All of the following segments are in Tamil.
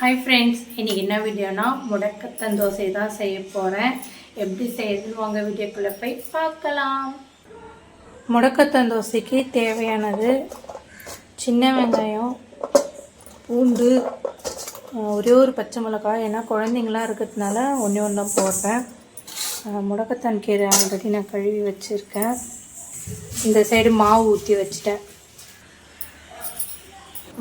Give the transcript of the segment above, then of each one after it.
ஹாய் ஃப்ரெண்ட்ஸ் இன்றைக்கி என்ன வீடியோனா முடக்கத்தன் தோசை தான் செய்ய போகிறேன் எப்படி செய்யுதுன்னு வாங்க வீடியோக்குள்ளே போய் பார்க்கலாம். முடக்கத்தன் தோசைக்கு தேவையானது சின்ன வெங்காயம் பூண்டு ஒரே ஒரு பச்சை மிளகாய். ஏன்னா குழந்தைங்களாம் இருக்கிறதுனால ஒன்று ஒன்று தான் போடுறேன். முடக்கத்தன் முடக்கத்தான் கீரை ஆல்ரெடி நான் கழுவி வச்சுருக்கேன். இந்த சைடு மாவு ஊற்றி வச்சுட்டேன்.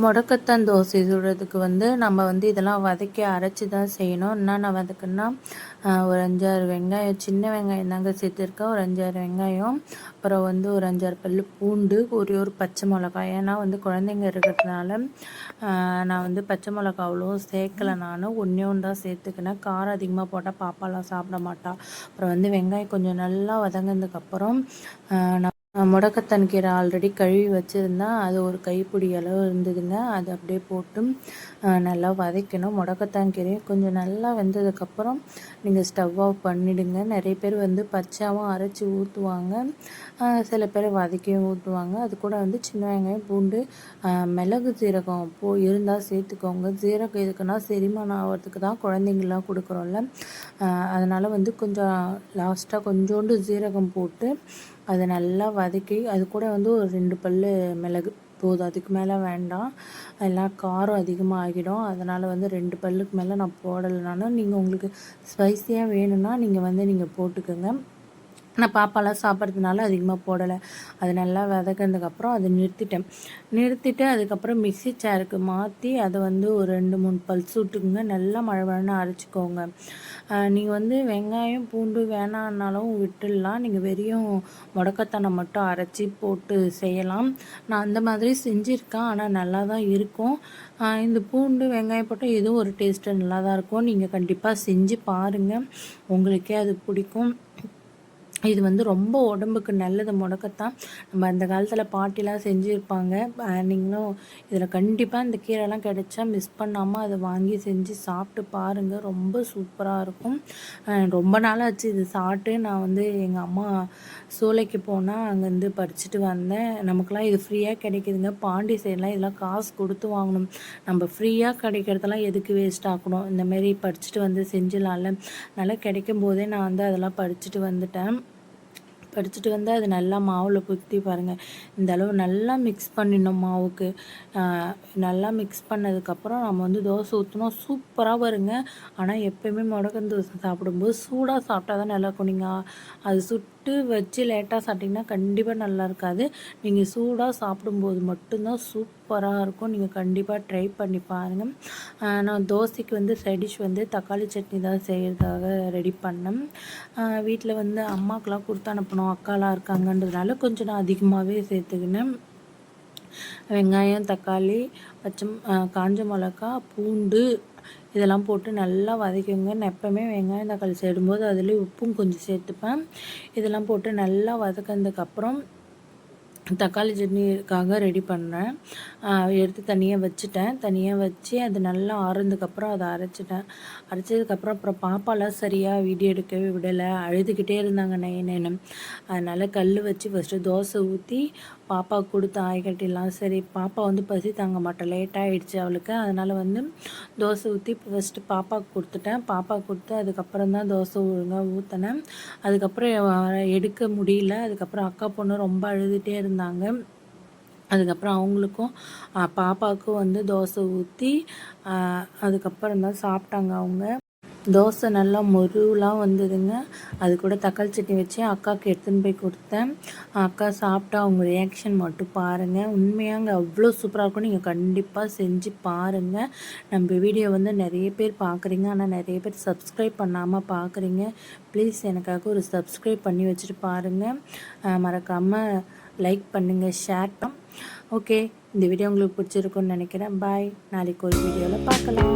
முடக்கத்தான் தோசை சுடுறதுக்கு வந்து நம்ம வந்து இதெல்லாம் வதக்கி அரைச்சி தான் செய்யணும் என்னென்ன வதக்குன்னா ஒரு அஞ்சாறு வெங்காயம் சின்ன வெங்காயம் தாங்க சேர்த்துருக்கேன். ஒரு அஞ்சாறு வெங்காயம் அப்புறம் வந்து ஒரு அஞ்சாறு பல்லு பூண்டு ஒரே ஒரு பச்சை மிளகாய். ஏன்னா வந்து குழந்தைங்க இருக்கிறதுனால நான் வந்து பச்சை மிளகா அவ்வளோ சேர்க்கலை நான். ஒன்றே ஒன்று தான் சேர்த்துக்கினேன். காரம் அதிகமாக போட்டால் பாப்பாலாம் சாப்பிட மாட்டா. அப்புறம் வந்து வெங்காயம் கொஞ்சம் நல்லா வதங்கினதுக்கப்புறம் நான் முடக்கத்தான் கீரை ஆல்ரெடி கழுவி வச்சுருந்தேன் அது ஒரு கைப்பிடி அளவு இருந்ததுங்க. அது அப்படியே போட்டு நல்லா வதக்கணும். முடக்கத்தான் கீரையும் கொஞ்சம் நல்லா வெந்ததுக்கப்புறம் நீங்கள் ஸ்டவ் ஆஃப் பண்ணிவிடுங்க நிறைய பேர் வந்து பச்சாவும் அரைச்சி ஊற்றுவாங்க சில பேர் வதக்கியும் ஊற்றுவாங்க அது கூட வந்து சின்ன வெங்காயம் பூண்டு மிளகு சீரகம் போ இருந்தால் சேர்த்துக்கோங்க. சீரகம் எதுக்குன்னா செரிமானம் ஆகிறதுக்கு தான் குழந்தைங்களாம் கொடுக்குறோம்ல. அதனால் வந்து கொஞ்சம் லாஸ்ட்டாக கொஞ்சோண்டு சீரகம் போட்டு அதை நல்லா வதக்கி அது கூட வந்து ஒரு ரெண்டு பல்லு மிளகு. போதும் அதுக்கு மேலே வேண்டாம். எல்லாம் காரம் அதிகமாக ஆகிடும் அதனால் வந்து ரெண்டு பல்லுக்கு மேலே நான் போடலைனாலும் நீங்கள் உங்களுக்கு ஸ்பைஸியாக வேணும்னா நீங்கள் வந்து நீங்கள் போட்டுக்கோங்க. நான் பாப்பாலாம் சாப்பிட்றதுனால அதிகமாக போடலை. அது நல்லா வதக்கினதுக்கப்புறம் அதை நிறுத்திட்டேன். நிறுத்திட்டு அதுக்கப்புறம் மிக்ஸி சேருக்கு மாற்றி அதை வந்து ஒரு ரெண்டு மூணு பல்ஸ் விட்டுக்குங்க நல்லா மழை மழைன்னு அரைச்சிக்கோங்க. நீங்கள் வந்து வெங்காயம் பூண்டு வேணான்னாலும் விட்டுடலாம். நீங்கள் வெறியும் முடக்கத்தானை மட்டும் அரைச்சி போட்டு செய்யலாம். நான் அந்த மாதிரி செஞ்சுருக்கேன். ஆனால் நல்லா தான் இருக்கும் இந்த பூண்டு வெங்காயம் போட்டால் இதுவும் ஒரு டேஸ்ட்டு நல்லா தான் இருக்கும். நீங்கள் கண்டிப்பாக செஞ்சு பாருங்கள் உங்களுக்கே அது பிடிக்கும். இது வந்து ரொம்ப உடம்புக்கு நல்லது முடக்கத்தான். நம்ம அந்த காலத்தில் பாட்டிலாம் செஞ்சுருப்பாங்க. நீங்களும் இதில் கண்டிப்பாக இந்த கீரைலாம் கிடைச்சா மிஸ் பண்ணாமல் அதை வாங்கி செஞ்சு சாப்பிட்டு பாருங்கள் ரொம்ப சூப்பராக இருக்கும். ரொம்ப நாளாச்சு இது சாப்பிட்டு. நான் வந்து எங்கள் அம்மா சோலைக்கு போனால் அங்கேருந்து பறிச்சுட்டு வந்தேன். நமக்குலாம் இது ஃப்ரீயாக கிடைக்குதுங்க. பாண்டி சைட்லாம் இதெல்லாம் காசு கொடுத்து வாங்கணும். நம்ம ஃப்ரீயாக கிடைக்கிறதெல்லாம் எதுக்கு வேஸ்ட் ஆக்கணும்? இந்தமாரி பறிச்சுட்டு வந்து செஞ்சிடலாம்ல. நல்லா கிடைக்கும் போதே நான் வந்து அதெல்லாம் பறிச்சுட்டு வந்துட்டேன். படிச்சுட்டு வந்து அது நல்லா மாவில் குத்தி பாருங்கள் இந்த அளவு நல்லா மிக்ஸ் பண்ணிடணும் மாவுக்கு. நல்லா மிக்ஸ் பண்ணதுக்கப்புறம் நம்ம வந்து தோசை ஊற்றினோம் சூப்பராக வருங்க. ஆனால் எப்பயுமே முடக்கன் தோசை சாப்பிடும்போது சூடாக சாப்பிட்டா தான் நல்லா இருக்கும். நீங்கள் அது சுட்டு வச்சு லேட்டாக சாப்பிட்டிங்கன்னா கண்டிப்பாக நல்லா இருக்காது. நீங்கள் சூடாக சாப்பிடும்போது மட்டும்தான் சூப்பராக இருக்கும். நீங்கள் கண்டிப்பாக ட்ரை பண்ணி பாருங்கள் நான் தோசைக்கு வந்து சைடிஷ் வந்து தக்காளி சட்னி தான் செய்கிறதுக்காக ரெடி பண்ணேன். வீட்டில் வந்து அம்மாக்கெலாம் கொடுத்து அனுப்பணும் அக்காலாம் இருக்காங்கன்றதுனால கொஞ்சம் நான் அதிகமாகவே சேர்த்துக்கினேன். வெங்காயம் தக்காளி பச்சை காஞ்ச மிளகா பூண்டு இதெல்லாம் போட்டு நல்லா வதக்கிங்க நான் எப்போவுமே வெங்காயம் தக்காளி சேரும்போது அதுலேயே உப்பும் கொஞ்சம் சேர்த்துப்பேன். இதெல்லாம் போட்டு நல்லா வதக்கினதுக்கப்புறம் தக்காளி சட்னிக்காக ரெடி பண்ணேன் எடுத்து தனியாக வச்சுட்டேன். தனியாக வச்சு அது நல்லா ஆறுனதுக்கப்புறம் அதை அரைச்சிட்டேன். அரைச்சதுக்கப்புறம் அப்புறம் பாப்பாலாம் சரியாக வீடியோ எடுக்கவே விடலை. அழுதுகிட்டே இருந்தாங்க நைனேன்னு அதனால் கல் வச்சு ஃபஸ்ட்டு தோசை ஊற்றி பாப்பாவுக்கு கொடுத்து ஆய்கட்டிலாம் சரி பாப்பா வந்து பசி தாங்க மாட்டேன் லேட்டாக ஆகிடுச்சு அவளுக்கு. அதனால் வந்து தோசை ஊற்றி ஃபஸ்ட்டு பாப்பாவுக்கு கொடுத்துட்டேன். பாப்பா கொடுத்து அதுக்கப்புறம் தான் தோசை ஒழுங்காக ஊற்றினேன் அதுக்கப்புறம் எடுக்க முடியல. அதுக்கப்புறம் அக்கா பொண்ணு ரொம்ப அழுதுகிட்டே இருந்தாங்க. அதுக்கப்புறம் அவங்களுக்கும் பாப்பாவுக்கும் வந்து தோசை ஊற்றி அதுக்கப்புறம் தான் சாப்பிட்டாங்க அவங்க. தோசை நல்லா மொருவெலாம் வந்ததுங்க. அது கூட தக்காளி சட்னி வச்சு அக்காவுக்கு எடுத்துன்னு போய் கொடுத்தேன். அக்கா சாப்பிட்டா அவங்க ரியாக்ஷன் மட்டும் பாருங்கள் உண்மையாங்க அவ்வளோ சூப்பராக இருக்கும். நீங்கள் கண்டிப்பாக செஞ்சு பாருங்கள் நம்ம வீடியோ வந்து நிறைய பேர் பார்க்குறீங்க. ஆனால் நிறைய பேர் சப்ஸ்கிரைப் பண்ணாமல் பார்க்குறீங்க. ப்ளீஸ் எனக்காக ஒரு சப்ஸ்கிரைப் பண்ணி வச்சுட்டு பாருங்கள் மறக்காமல் லைக் பண்ணுங்கள் ஷேர் ஓகே இந்த வீடியோ உங்களுக்கு பிடிச்சிருக்குன்னு நினைக்கிறேன். பாய் நாளைக்கு ஒரு வீடியோவில் பார்க்கலாம்.